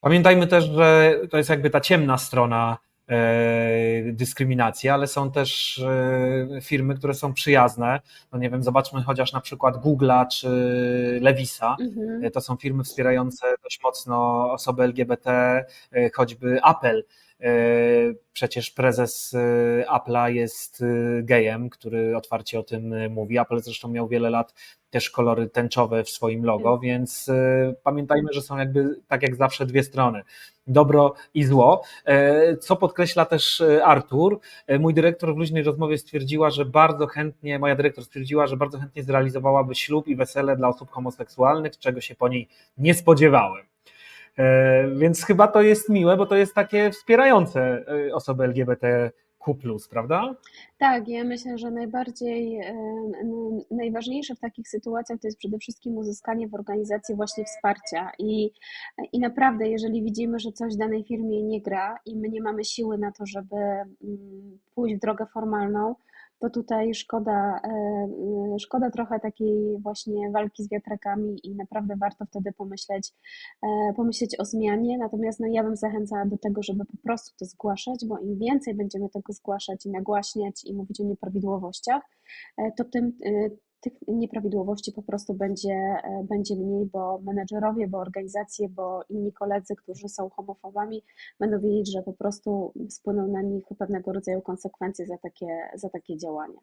Pamiętajmy też, że to jest jakby ta ciemna strona e, dyskryminacji, ale są też e, firmy, które są przyjazne. No nie wiem, zobaczmy chociaż na przykład Google'a czy Levisa. Mhm. E, To są firmy wspierające dość mocno osoby LGBT, choćby Apple. Przecież prezes e, Apple'a jest e, gejem, który otwarcie o tym e, mówi. Apple zresztą miał wiele lat też kolory tęczowe w swoim logo, Mhm. więc pamiętajmy, że są jakby tak jak zawsze dwie strony. Dobro i zło. E, Co podkreśla też Artur, e, mój dyrektor w luźnej rozmowie stwierdziła, że bardzo chętnie, moja dyrektor stwierdziła, że bardzo chętnie zrealizowałaby ślub i wesele dla osób homoseksualnych, czego się po niej nie spodziewałem. E, Więc chyba to jest miłe, bo to jest takie wspierające e, osoby LGBTQ, prawda? Tak, ja myślę, że najbardziej, e, najważniejsze w takich sytuacjach to jest przede wszystkim uzyskanie w organizacji właśnie wsparcia i, i naprawdę, jeżeli widzimy, że coś w danej firmie nie gra i my nie mamy siły na to, żeby mm, pójść w drogę formalną, to tutaj szkoda, e, e, szkoda trochę takiej właśnie walki z wiatrakami i naprawdę warto wtedy pomyśleć, e, pomyśleć o zmianie. Natomiast no, ja bym zachęcała do tego, żeby po prostu to zgłaszać, bo im więcej będziemy tego zgłaszać i nagłaśniać i mówić o nieprawidłowościach, to tym tych nieprawidłowości po prostu będzie, e, będzie mniej, bo menedżerowie, bo organizacje, bo inni koledzy, którzy są homofobami, będą wiedzieć, że po prostu spłyną na nich pewnego rodzaju konsekwencje za takie, za takie działania.